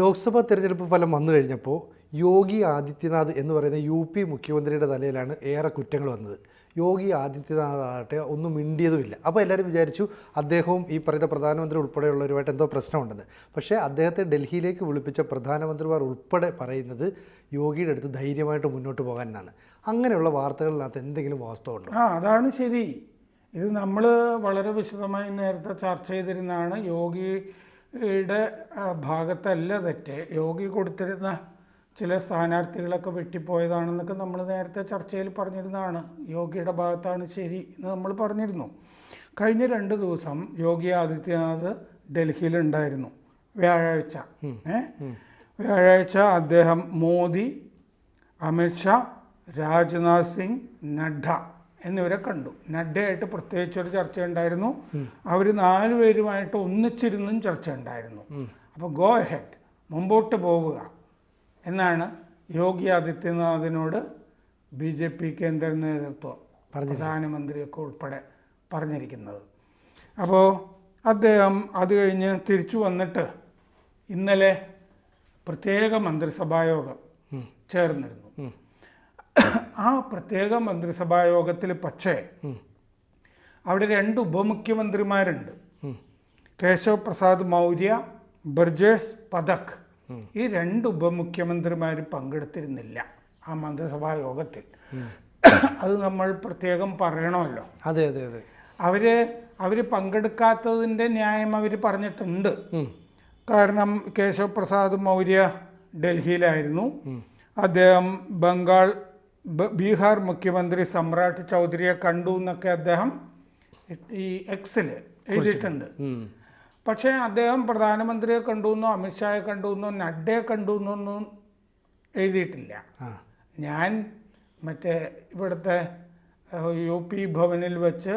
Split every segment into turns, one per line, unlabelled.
ലോക്സഭാ തെരഞ്ഞെടുപ്പ് ഫലം വന്നു കഴിഞ്ഞപ്പോൾ യോഗി ആദിത്യനാഥ് എന്ന് പറയുന്ന യു പി മുഖ്യമന്ത്രിയുടെ തലയിലാണ് ഏറെ കുറ്റങ്ങൾ വന്നത്. യോഗി ആദിത്യനാഥ് ആകട്ടെ ഒന്നും മിണ്ടിയതുമില്ല. അപ്പോൾ എല്ലാവരും വിചാരിച്ചു അദ്ദേഹവും ഈ പറയുന്ന പ്രധാനമന്ത്രി ഉൾപ്പെടെയുള്ളവരുമായിട്ട് എന്തോ പ്രശ്നമുണ്ടെന്ന്. പക്ഷേ അദ്ദേഹത്തെ ഡൽഹിയിലേക്ക് വിളിപ്പിച്ച പ്രധാനമന്ത്രിമാർ ഉൾപ്പെടെ പറയുന്നത് യോഗിയുടെ അടുത്ത് ധൈര്യമായിട്ട് മുന്നോട്ട് പോകാൻ എന്നാണ് അങ്ങനെയുള്ള വാർത്തകളിനകത്ത് എന്തെങ്കിലും വാസ്തവമുണ്ടോ?
ആ അതാണ് ശരി. ഇത് നമ്മൾ വളരെ വിശദമായി നേരത്തെ ചർച്ച ചെയ്തിരുന്നതാണ് യോഗിയുടെ ആ, ഭാഗത്തല്ല തെറ്റ്. യോഗി കൊടുത്തിരുന്ന ചില സ്ഥാനാർത്ഥികളൊക്കെ വെട്ടിപ്പോയതാണെന്നൊക്കെ നമ്മൾ നേരത്തെ ചർച്ചയിൽ പറഞ്ഞിരുന്നതാണ്. യോഗിയുടെ ഭാഗത്താണ് ശരി എന്ന് നമ്മൾ പറഞ്ഞിരുന്നു. കഴിഞ്ഞ രണ്ട് ദിവസം യോഗി ആദിത്യനാഥ് ഡൽഹിയിലുണ്ടായിരുന്നു. വ്യാഴാഴ്ച. ഏ? വ്യാഴാഴ്ച അദ്ദേഹം മോദി അമിത്ഷാ രാജ്നാഥ് സിംഗ് നഡ്ഡ എന്നിവരെ കണ്ടു. നഡ്ഡയായിട്ട് പ്രത്യേകിച്ചൊരു ചർച്ച ഉണ്ടായിരുന്നു അവർ നാലുപേരുമായിട്ട് ഒന്നിച്ചിരുന്നും ചർച്ച ഉണ്ടായിരുന്നു അപ്പോൾ ഗോ ഹെഡ് മുമ്പോട്ട് പോവുക എന്നാണ് യോഗി ആദിത്യനാഥിനോട് ബി ജെ പി കേന്ദ്ര നേതൃത്വം പ്രധാനമന്ത്രിയൊക്കെ ഉൾപ്പെടെ പറഞ്ഞിരിക്കുന്നത്. അപ്പോൾ അദ്ദേഹം അത് കഴിഞ്ഞ് തിരിച്ചു വന്നിട്ട് ഇന്നലെ പ്രത്യേക മന്ത്രിസഭായോഗം ചേർന്നിരുന്നു. ആ പ്രത്യേക മന്ത്രിസഭാ യോഗത്തിൽ പക്ഷേ അവിടെ രണ്ട് ഉപമുഖ്യമന്ത്രിമാരുണ്ട്. കേശവ് പ്രസാദ് മൗര്യ ബർജേഷ് പഥക് ഈ രണ്ട് ഉപമുഖ്യമന്ത്രിമാർ പങ്കെടുത്തിരുന്നില്ല ആ മന്ത്രിസഭാ യോഗത്തിൽ അത് നമ്മൾ പ്രത്യേകം പറയണമല്ലോ.
അതെ അതെ അതെ.
അവർ അവർ പങ്കെടുക്കാത്തതിന്റെ ന്യായം അവർ പറഞ്ഞിട്ടുണ്ട്. കാരണം കേശവ് പ്രസാദ് മൗര്യ ഡൽഹിയിലായിരുന്നു. അദ്ദേഹം ബംഗാൾ ബീഹാർ മുഖ്യമന്ത്രി സമ്രാട്ട് ചൗധരിയെ കണ്ടു എന്നൊക്കെ അദ്ദേഹം ഈ എക്സിൽ എഴുതിയിട്ടുണ്ട്. പക്ഷെ അദ്ദേഹം പ്രധാനമന്ത്രിയെ കണ്ടു എന്നോ അമിത്ഷായെ കണ്ടു എന്നോ നഡ്ഡയെ കണ്ടു എന്നൊന്നും എഴുതിയിട്ടില്ല. ഞാൻ മറ്റേ ഇവിടുത്തെ യു പി ഭവനിൽ വെച്ച്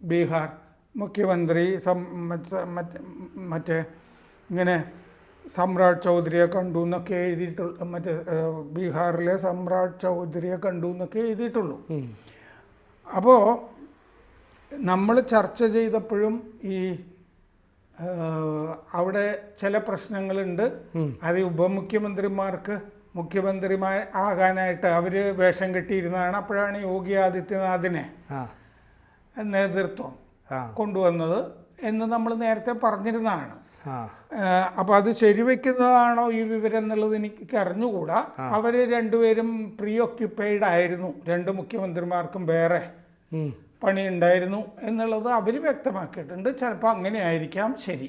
ബീഹാർ മുഖ്യമന്ത്രി സം മറ്റേ ഇങ്ങനെ സമ്രാട്ട് ചൗധരിയെ കണ്ടു എന്നൊക്കെ എഴുതിയിട്ടുള്ളൂ മറ്റേ ബീഹാറിലെ സമ്രാട്ട് ചൗധരിയെ കണ്ടു എന്നൊക്കെ എഴുതിയിട്ടുള്ളൂ. അപ്പോൾ നമ്മൾ ചർച്ച ചെയ്തപ്പോഴും ഈ അവിടെ ചില പ്രശ്നങ്ങളുണ്ട്. അത് ഉപമുഖ്യമന്ത്രിമാർക്ക് മുഖ്യമന്ത്രിമാർ ആകാനായിട്ട് അവർ വേഷം കെട്ടിയിരുന്നതാണ്. അപ്പോഴാണ് യോഗി ആദിത്യനാഥിനെ നേതൃത്വം കൊണ്ടുവന്നത് എന്ന് നമ്മൾ നേരത്തെ പറഞ്ഞിരുന്നതാണ്. അപ്പോൾ അത് ശരിവെക്കുന്നതാണോ ഈ വിവരം എന്നുള്ളത് എനിക്ക് അറിഞ്ഞുകൂടാ. അവർ രണ്ടുപേരും പ്രീ ഓക്യുപ്പൈഡ് ആയിരുന്നു. രണ്ട് മുഖ്യമന്ത്രിമാർക്കും വേറെ
പണി
ഉണ്ടായിരുന്നു എന്നുള്ളത് അവർ വ്യക്തമാക്കിയിട്ടുണ്ട്. ചിലപ്പോൾ അങ്ങനെ ആയിരിക്കാം ശരി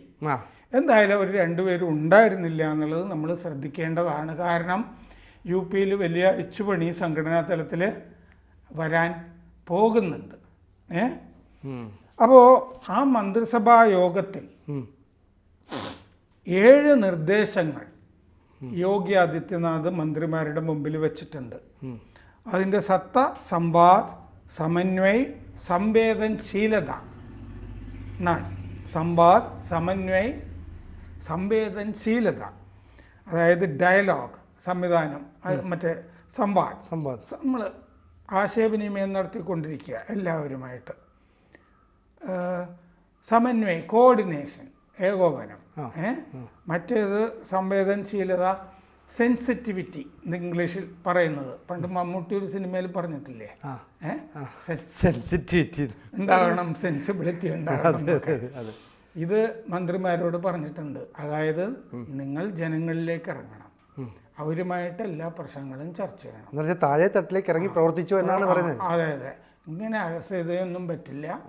എന്തായാലും അവർ രണ്ടുപേരും ഉണ്ടായിരുന്നില്ല എന്നുള്ളത് നമ്മൾ ശ്രദ്ധിക്കേണ്ടതാണ്. കാരണം യു പിയിൽ വലിയ ഇച്ചുപണി സംഘടനാ തലത്തിൽ വരാൻ പോകുന്നുണ്ട്. ഏ. അപ്പോൾ ആ മന്ത്രിസഭാ യോഗത്തിൽ. ഏഴ് നിർദ്ദേശങ്ങൾ യോഗി ആദിത്യനാഥ് മന്ത്രിമാരുടെ മുമ്പിൽ വെച്ചിട്ടുണ്ട്. അതിന്റെ സത്ത സംവാദ് സമന്വയ് സംവേദനശീലത എന്നാണ് സംവാദ് സമന്വയ് സംവേദനശീലത അതായത് ഡയലോഗ് സംവിധാനം മറ്റേ സംവാദ്.
സംവാദ്.
നമ്മൾ ആശയവിനിമയം നടത്തിക്കൊണ്ടിരിക്കുക എല്ലാവരുമായിട്ട്. സമന്വയ് കോർഡിനേഷൻ ഏകോപനം. മറ്റേത് സംവേദനശീലത സെൻസിറ്റിവിറ്റി ഇംഗ്ലീഷിൽ പറയുന്നത്. പണ്ട് മമ്മൂട്ടി ഒരു സിനിമയിൽ പറഞ്ഞിട്ടില്ലേ?
സെൻസിറ്റിവിറ്റി
ഉണ്ടാകണം സെൻസിബിലിറ്റി ഉണ്ടാകണം ഇത് മന്ത്രിമാരോട് പറഞ്ഞിട്ടുണ്ട്. അതായത് നിങ്ങൾ ജനങ്ങളിലേക്ക് ഇറങ്ങണം. അവരുമായിട്ട് എല്ലാ പ്രശ്നങ്ങളും ചർച്ച ചെയ്യണം.
താഴെ തട്ടിലേക്ക് ഇറങ്ങി പ്രവർത്തിച്ചു എന്നാണ് പറയുന്നത്.
അതെ അതെ. ഇങ്ങനെ അലസതയൊന്നും പറ്റില്ല.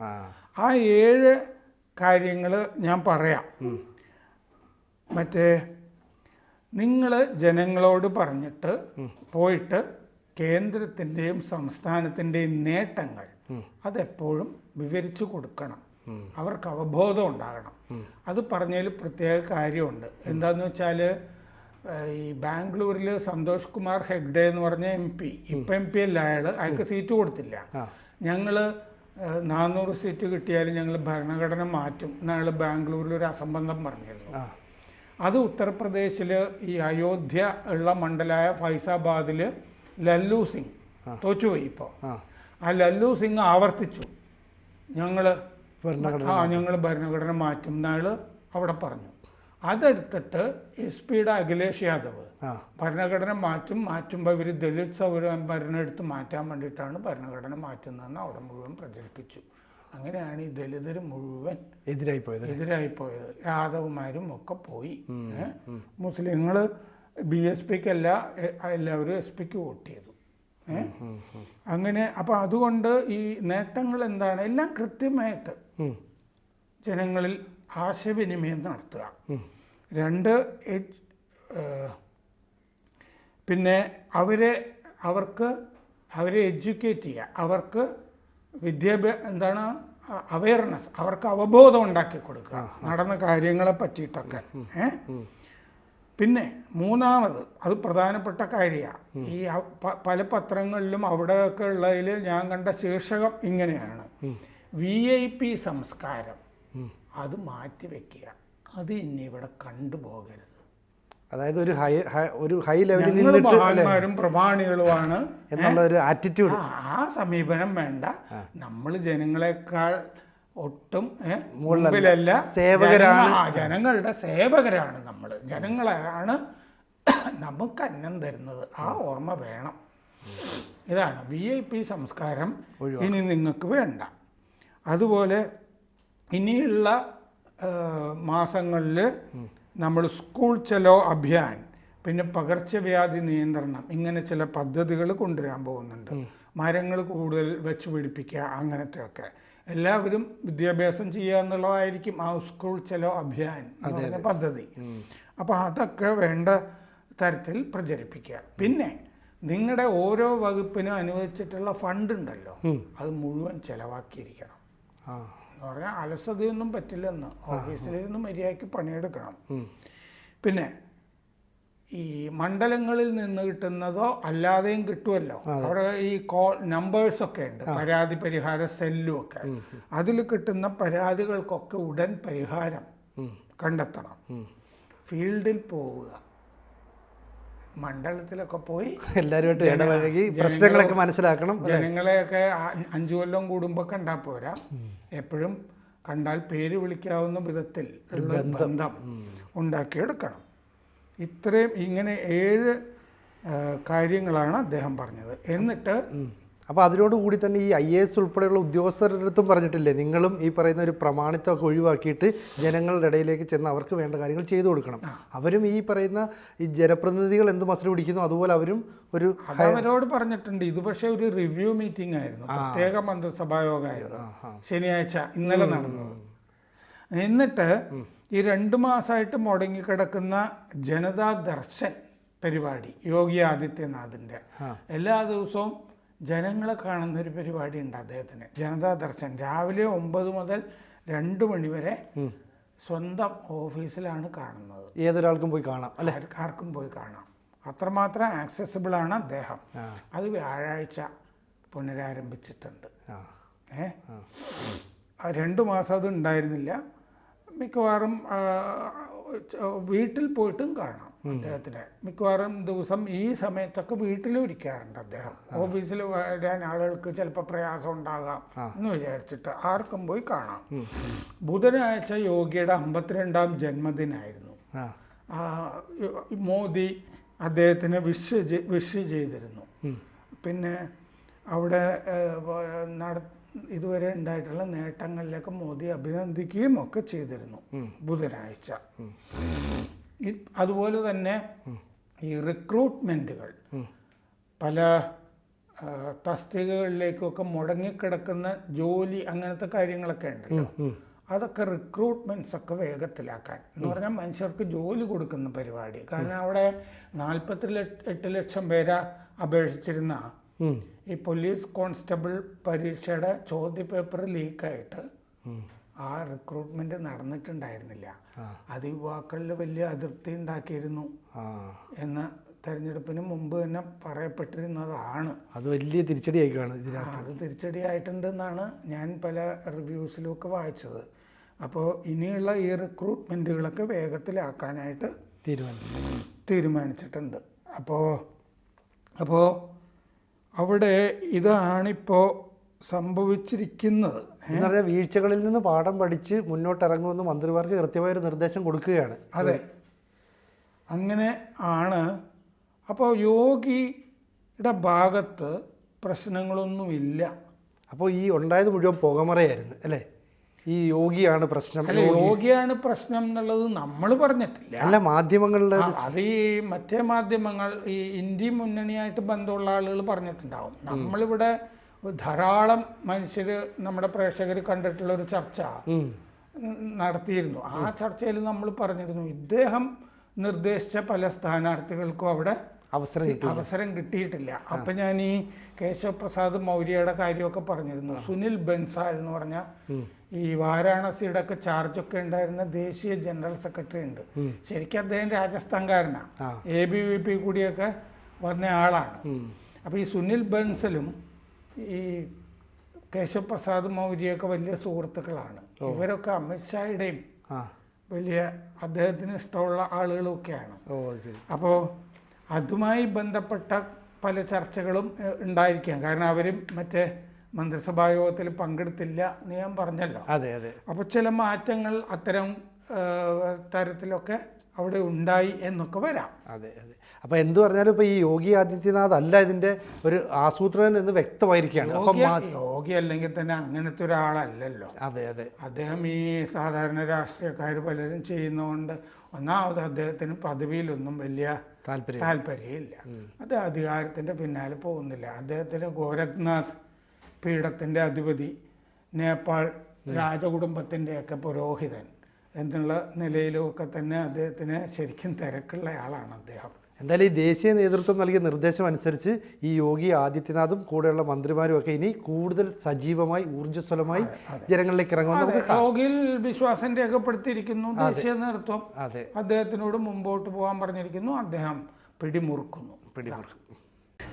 ആ.
ഏഴ് കാര്യങ്ങൾ ഞാൻ പറയാം. മറ്റേ നിങ്ങൾ ജനങ്ങളോട് പറഞ്ഞിട്ട് പോയിട്ട് കേന്ദ്രത്തിന്റെയും സംസ്ഥാനത്തിന്റെയും നേട്ടങ്ങൾ അതെപ്പോഴും വിവരിച്ചു കൊടുക്കണം. അവർക്ക് അവബോധം ഉണ്ടാകണം. അത് പറഞ്ഞതിൽ പ്രത്യേക കാര്യമുണ്ട്. എന്താന്ന് വെച്ചാൽ ഈ ബാംഗ്ലൂരിൽ സന്തോഷ് കുമാർ ഹെഗ്ഡെ എന്ന് പറഞ്ഞ എം പി. ഇപ്പം എം പി അല്ല അയാൾ അയാൾക്ക് സീറ്റ് കൊടുത്തില്ല. ഞങ്ങൾ നാനൂറ് സീറ്റ് കിട്ടിയാലും ഞങ്ങൾ ഭരണഘടന മാറ്റും എന്നയാൾ ബാംഗ്ലൂരിൽ ഒരു അസംബന്ധം പറഞ്ഞിരുന്നു അത് ഉത്തർപ്രദേശിൽ ഈ അയോധ്യ ഉള്ള മണ്ഡലമായ ഫൈസാബാദിൽ ലല്ലു സിംഗ് തോച്ചുപോയി ഇപ്പോൾ.
ആ.
ലല്ലു സിംഗ് ആവർത്തിച്ചു. ഞങ്ങൾ ആ ഞങ്ങൾ ഭരണഘടന മാറ്റും എന്നാൾ അവിടെ പറഞ്ഞു. അതെടുത്തിട്ട് എസ് പിയുടെ അഖിലേഷ് യാദവ് ഭരണഘടന മാറ്റും മാറ്റുമ്പോൾ ഇവർ ദലിത് സൗരഭരണം എടുത്ത് മാറ്റാൻ വേണ്ടിയിട്ടാണ് ഭരണഘടന മാറ്റുന്നതെന്ന് അവിടെ മുഴുവൻ പ്രചരിപ്പിച്ചു. അങ്ങനെയാണ് ഈ ദലിതർ മുഴുവൻ
എതിരായി പോയത്
എതിരായി പോയത് യാദവന്മാരും ഒക്കെ പോയി. മുസ്ലിങ്ങൾ ബി എസ് പിക്കല്ല എല്ലാവരും എസ് പിക്ക് വോട്ട് ചെയ്തു. അങ്ങനെ അപ്പോൾ അതുകൊണ്ട് ഈ നേട്ടങ്ങൾ എന്താണ്? എല്ലാം കൃത്യമായിട്ട് ജനങ്ങളിൽ ആശയവിനിമയം നടത്തുക. രണ്ട് പിന്നെ അവരെ അവർക്ക് അവരെ എഡ്യൂക്കേറ്റ് ചെയ്യുക. അവർക്ക് വിദ്യാഭ്യാസ എന്താണ് അവയർനെസ് അവർക്ക് അവബോധം ഉണ്ടാക്കി കൊടുക്കുക. നടന്ന കാര്യങ്ങളെ പറ്റിയിട്ടൊക്കെ. പിന്നെ മൂന്നാമത് അത് പ്രധാനപ്പെട്ട കാര്യമാണ് ഈ പല പത്രങ്ങളിലും അവിടെയൊക്കെ ഉള്ളതിൽ ഞാൻ കണ്ട ശീർഷകം ഇങ്ങനെയാണ്. വി ഐ പി സംസ്കാരം. അത് മാറ്റിവെക്കുക. അത് ഇനി ഇവിടെ കണ്ടുപോകരുത്.
അതായത് ഒരു ഹൈ ഒരു ഹൈ ലെവലിൽ
മഹാന്മാരും പ്രമാണികളുമാണ്.
എന്നുള്ള ഒരു ആറ്റിറ്റ്യൂഡ്
ആ സമീപനം വേണ്ട. നമ്മൾ ജനങ്ങളെക്കാൾ ഒട്ടും മുകളിലല്ല. മുമ്പിലല്ല.
സേവകരാണ്.
ജനങ്ങളുടെ സേവകരാണ് നമ്മൾ. ജനങ്ങളാണ് നമുക്ക് അന്നം തരുന്നത്. ആ ഓർമ്മ വേണം. ഇതാണ് വി ഐ പി സംസ്കാരം ഇനി നിങ്ങൾക്ക് വേണ്ട. അതുപോലെ ഇനിയുള്ള മാസങ്ങളിൽ നമ്മൾ സ്കൂൾ ചലോ അഭിയാൻ പിന്നെ പകർച്ചവ്യാധി നിയന്ത്രണം ഇങ്ങനെ ചില പദ്ധതികൾ കൊണ്ടുവരാൻ പോകുന്നുണ്ട്. മരങ്ങൾ കൂടുതൽ വെച്ച് പിടിപ്പിക്കുക അങ്ങനത്തെയൊക്കെ. എല്ലാവരും വിദ്യാഭ്യാസം ചെയ്യുക എന്നുള്ളതായിരിക്കും ആ സ്കൂൾ ചലോ അഭിയാൻ എന്ന് പദ്ധതി. അപ്പോൾ അതൊക്കെ വേണ്ട തരത്തിൽ പ്രചരിപ്പിക്കുക. പിന്നെ നിങ്ങളുടെ ഓരോ വകുപ്പിനും അനുവദിച്ചിട്ടുള്ള ഫണ്ട് ഉണ്ടല്ലോ. അത് മുഴുവൻ ചെലവാക്കിയിരിക്കണം. പറഞ്ഞാൽ അലസതയൊന്നും പറ്റില്ലെന്ന്. ഓഫീസിലിരുന്ന് മര്യാദയ്ക്ക് പണിയെടുക്കണം. പിന്നെ ഈ മണ്ഡലങ്ങളിൽ നിന്ന് കിട്ടുന്നതോ അല്ലാതെയും കിട്ടുമല്ലോ അവിടെ ഈ കോൾ നമ്പേഴ്സ് ഒക്കെ ഉണ്ട്. പരാതി പരിഹാര സെല്ലും ഒക്കെ. അതിൽ കിട്ടുന്ന പരാതികൾക്കൊക്കെ ഉടൻ പരിഹാരം. കണ്ടെത്തണം. ഫീൽഡിൽ പോവുക. മണ്ഡലത്തിലൊക്കെ പോയി
എല്ലാവരുമായിട്ട് ഇടപഴകി പ്രശ്നങ്ങളൊക്കെ മനസ്സിലാക്കണം.
ജനങ്ങളെയൊക്കെ അഞ്ചു കൊല്ലം കൂടുമ്പോൾ കണ്ടാൽ പോരാ. എപ്പോഴും കണ്ടാൽ പേര് വിളിക്കാവുന്ന വിധത്തിൽ ഉള്ള ബന്ധം. ഉണ്ടാക്കിയെടുക്കണം. ഇത്രയും ഇങ്ങനെ ഏഴ് കാര്യങ്ങളാണ് അദ്ദേഹം പറഞ്ഞത്. എന്നിട്ട്.
അപ്പോൾ അതിനോടുകൂടി തന്നെ ഈ ഐ എ എസ് ഉൾപ്പെടെയുള്ള ഉദ്യോഗസ്ഥരുടെ അടുത്തും പറഞ്ഞിട്ടില്ലേ നിങ്ങളും ഈ പറയുന്ന ഒരു പ്രമാണിത്വമൊക്കെ ഒഴിവാക്കിയിട്ട് ജനങ്ങളുടെ ഇടയിലേക്ക് ചെന്ന് അവർക്ക് വേണ്ട കാര്യങ്ങൾ ചെയ്തു കൊടുക്കണം. അവരും ഈ പറയുന്ന ഈ ജനപ്രതിനിധികൾ എന്ത് മസിൽ പിടിക്കുന്നു അതുപോലെ അവരും ഒരു
അവരോട് പറഞ്ഞിട്ടുണ്ട്. ഇത് പക്ഷേ ഒരു റിവ്യൂ മീറ്റിംഗ് ആയിരുന്നു. പ്രത്യേക മന്ത്രിസഭാ യോഗമായിരുന്നു. ശനിയാഴ്ച ഇന്നലെ നടന്നത്. എന്നിട്ട് ഈ രണ്ട് മാസമായിട്ട് മുടങ്ങിക്കിടക്കുന്ന ജനതാ ദർശൻ പരിപാടി യോഗി ആദിത്യനാഥിന്റെ എല്ലാ ദിവസവും ജനങ്ങളെ കാണുന്ന ഒരു പരിപാടി ഉണ്ട് അദ്ദേഹത്തിന്. ജനതാ ദർശൻ. രാവിലെ ഒമ്പത് മുതൽ രണ്ട് മണി വരെ സ്വന്തം ഓഫീസിലാണ് കാണുന്നത്.
ഏതൊരാൾക്കും പോയി കാണാം അല്ലെ?
ആർക്ക് പോയി കാണാം. അത്രമാത്രം ആക്സസിബിൾ ആണ് അദ്ദേഹം അത് വ്യാഴാഴ്ച പുനരാരംഭിച്ചിട്ടുണ്ട്. ഏ? രണ്ട് മാസം അത് ഉണ്ടായിരുന്നില്ല. മിക്കവാറും വീട്ടിൽ പോയിട്ടും കാണാം. അദ്ദേഹത്തിന്. മിക്കവാറും ദിവസം ഈ സമയത്തൊക്കെ വീട്ടിലും ഇരിക്കാറുണ്ട് അദ്ദേഹം. ഓഫീസിൽ വരാൻ ആളുകൾക്ക് ചിലപ്പോൾ പ്രയാസം ഉണ്ടാകാം എന്ന് വിചാരിച്ചിട്ട് ആർക്കും പോയി കാണാം. ബുധനാഴ്ച യോഗിയുടെ അമ്പത്തിരണ്ടാം ജന്മദിനായിരുന്നു. മോദി അദ്ദേഹത്തിന് വിഷ് വിഷ് ചെയ്തിരുന്നു. പിന്നെ അവിടെ നട ഇതുവരെ ഉണ്ടായിട്ടുള്ള നേട്ടങ്ങളിലൊക്കെ മോദി അഭിനന്ദിക്കുകയും ഒക്കെ ചെയ്തിരുന്നു ബുധനാഴ്ച. അതുപോലെ തന്നെ ഈ റിക്രൂട്ട്മെന്റുകൾ പല തസ്തികകളിലേക്കൊക്കെ മുടങ്ങിക്കിടക്കുന്ന ജോലി അങ്ങനത്തെ കാര്യങ്ങളൊക്കെ ഉണ്ടല്ലോ. അതൊക്കെ റിക്രൂട്ട്മെന്റ്സ് ഒക്കെ വേഗത്തിലാക്കാൻ. എന്ന് പറഞ്ഞാൽ മനുഷ്യർക്ക് ജോലി കൊടുക്കുന്ന പരിപാടി. കാരണം അവിടെ നാൽപ്പത്തി എട്ട് ലക്ഷം പേരെ അപേക്ഷിച്ചിരുന്ന ഈ പോലീസ് കോൺസ്റ്റബിൾ പരീക്ഷയുടെ ചോദ്യപേപ്പർ ലീക്കായിട്ട് ആ റിക്രൂട്ട്മെന്റ് നടന്നിട്ടുണ്ടായിരുന്നില്ല. അത് യുവാക്കളിൽ വലിയ അതിർത്തി ഉണ്ടാക്കിയിരുന്നു. എന്ന തെരഞ്ഞെടുപ്പിന് മുമ്പ് തന്നെ പറയപ്പെട്ടിരുന്നതാണ്.
അത് വലിയ തിരിച്ചടിയായിക്കാണ് ഇതിനകത്ത്.
അത് തിരിച്ചടിയായിട്ടുണ്ടെന്നാണ് ഞാൻ പല റിവ്യൂസിലും ഒക്കെ വായിച്ചത്. അപ്പോൾ ഇനിയുള്ള ഈ റിക്രൂട്ട്മെന്റുകളൊക്കെ വേഗത്തിലാക്കാനായിട്ട്
തീരുമാനിച്ചു.
തീരുമാനിച്ചിട്ടുണ്ട്. അപ്പോൾ അപ്പോൾ അവിടെ ഇതാണിപ്പോൾ സംഭവിച്ചിരിക്കുന്നത്.
എന്ന് പറഞ്ഞാൽ വീഴ്ചകളിൽ നിന്ന് പാഠം പഠിച്ച് മുന്നോട്ടിറങ്ങുമെന്ന് മന്ത്രിമാർക്ക് കൃത്യമായ ഒരു നിർദ്ദേശം കൊടുക്കുകയാണ്.
അതെ. അങ്ങനെ ആണ്. അപ്പോൾ യോഗിയുടെ ഭാഗത്ത് പ്രശ്നങ്ങളൊന്നുമില്ല.
അപ്പോൾ ഈ ഉണ്ടായത് മുഴുവൻ പുകമറയായിരുന്നു അല്ലേ? ഈ യോഗിയാണ് പ്രശ്നം.
അല്ല യോഗിയാണ് പ്രശ്നം എന്നുള്ളത് നമ്മൾ പറഞ്ഞിട്ടില്ല.
അല്ല മാധ്യമങ്ങളുടെ
ആ, അത് ഈ മറ്റേ മാധ്യമങ്ങൾ ഈ ഇന്ത്യ മുന്നണിയായിട്ട് ബന്ധമുള്ള ആളുകൾ പറഞ്ഞിട്ടുണ്ടാവും. നമ്മളിവിടെ ധാരാളം മനുഷ്യർ നമ്മുടെ പ്രേക്ഷകർ കണ്ടിട്ടുള്ള ഒരു ചർച്ച നടത്തിയിരുന്നു. ആ ചർച്ചയിൽ നമ്മൾ പറഞ്ഞിരുന്നു ഇദ്ദേഹം നിർദ്ദേശിച്ച പല സ്ഥാനാർത്ഥികൾക്കും അവിടെ
അവസരം
അവസരം കിട്ടിയിട്ടില്ല. അപ്പൊ ഞാൻ ഈ കേശവപ്രസാദ് മൗര്യയുടെ കാര്യമൊക്കെ പറഞ്ഞിരുന്നു. സുനിൽ ബൻസാൽ എന്ന് പറഞ്ഞ ഈ വാരാണസിയുടെ ഒക്കെ ചാർജൊക്കെ ഉണ്ടായിരുന്ന ദേശീയ ജനറൽ സെക്രട്ടറി ഉണ്ട്. ശരിക്കും അദ്ദേഹം രാജസ്ഥാൻകാരനാണ്. എ ബി വി പി കൂടിയൊക്കെ വന്ന ആളാണ്.
അപ്പൊ
അപ്പോൾ ഈ സുനിൽ ബൻസലും ഈ കേശവപ്രസാദ് മൗര്യയൊക്കെ വലിയ സുഹൃത്തുക്കളാണ്. ഇവരൊക്കെ അമിത്ഷായുടെയും വലിയ അദ്ദേഹത്തിന് ഇഷ്ടമുള്ള ആളുകളൊക്കെയാണ്. അപ്പോൾ അതുമായി ബന്ധപ്പെട്ട പല ചർച്ചകളും ഉണ്ടായിരിക്കാം. കാരണം അവരും മറ്റേ മന്ത്രിസഭാ യോഗത്തിൽ പങ്കെടുത്തില്ല എന്ന് ഞാൻ പറഞ്ഞല്ലോ.
അതെ അതെ.
അപ്പോൾ ചില മാറ്റങ്ങൾ അത്തരം തരത്തിലൊക്കെ അവിടെ ഉണ്ടായി എന്നൊക്കെ വരാം.
അതെ അതെ. അപ്പോൾ എന്ത് പറഞ്ഞാലും ഇപ്പോൾ ഈ യോഗി ആദിത്യനാഥ് അല്ല ഇതിന്റെ ഒരു ആസൂത്രകൻ എന്ന് വ്യക്തമായിരിക്കുകയാണ്. അപ്പം
യോഗി അല്ലെങ്കിൽ തന്നെ അങ്ങനത്തെ ഒരാളല്ലല്ലോ.
അതെ അതെ.
അദ്ദേഹം ഈ സാധാരണ രാഷ്ട്രീയക്കാർ പലരും ചെയ്യുന്നതുകൊണ്ട് ഒന്നാമത് അദ്ദേഹത്തിന് പദവിയിലൊന്നും വലിയ
താല്പര്യം
താല്പര്യമില്ല. അത് അധികാരത്തിന്റെ പിന്നാലെ പോകുന്നില്ല. അദ്ദേഹത്തിന് ഗോരഖ്നാഥ് പീഠത്തിന്റെ അധിപതി നേപ്പാൾ രാജകുടുംബത്തിന്റെയൊക്കെ പുരോഹിതൻ എന്നുള്ള നിലയിലുമൊക്കെ തന്നെ അദ്ദേഹത്തിന് ശരിക്കും തിരക്കുള്ള ആളാണ് അദ്ദേഹം.
എന്തായാലും ഈ ദേശീയ നേതൃത്വം നൽകിയ നിർദ്ദേശം അനുസരിച്ച് ഈ യോഗി ആദിത്യനാഥും കൂടെയുള്ള മന്ത്രിമാരും ഒക്കെ ഇനി കൂടുതൽ സജീവമായി ഊർജസ്വലമായി ജനങ്ങളിലേക്ക് ഇറങ്ങുമെന്ന് നമുക്ക്.
യോഗിൽ വിശ്വാസം രേഖപ്പെടുത്തിയിരിക്കുന്നു. ദേശീയ നേതൃത്വം
അതെ.
അദ്ദേഹത്തിനോട് മുമ്പോട്ട് പോകാൻ പറഞ്ഞിരിക്കുന്നു. അദ്ദേഹം പിടിമുറുക്കുന്നു.
പിടിമുറുക്കും.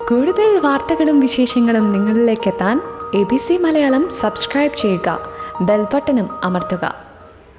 കൂടുതൽ വാർത്തകളും വിശേഷങ്ങളും നിങ്ങളിലേക്ക് എത്താൻ A B C Malayalam subscribe ചെയ്യുക. ബെൽബട്ടനും അമർത്തുക.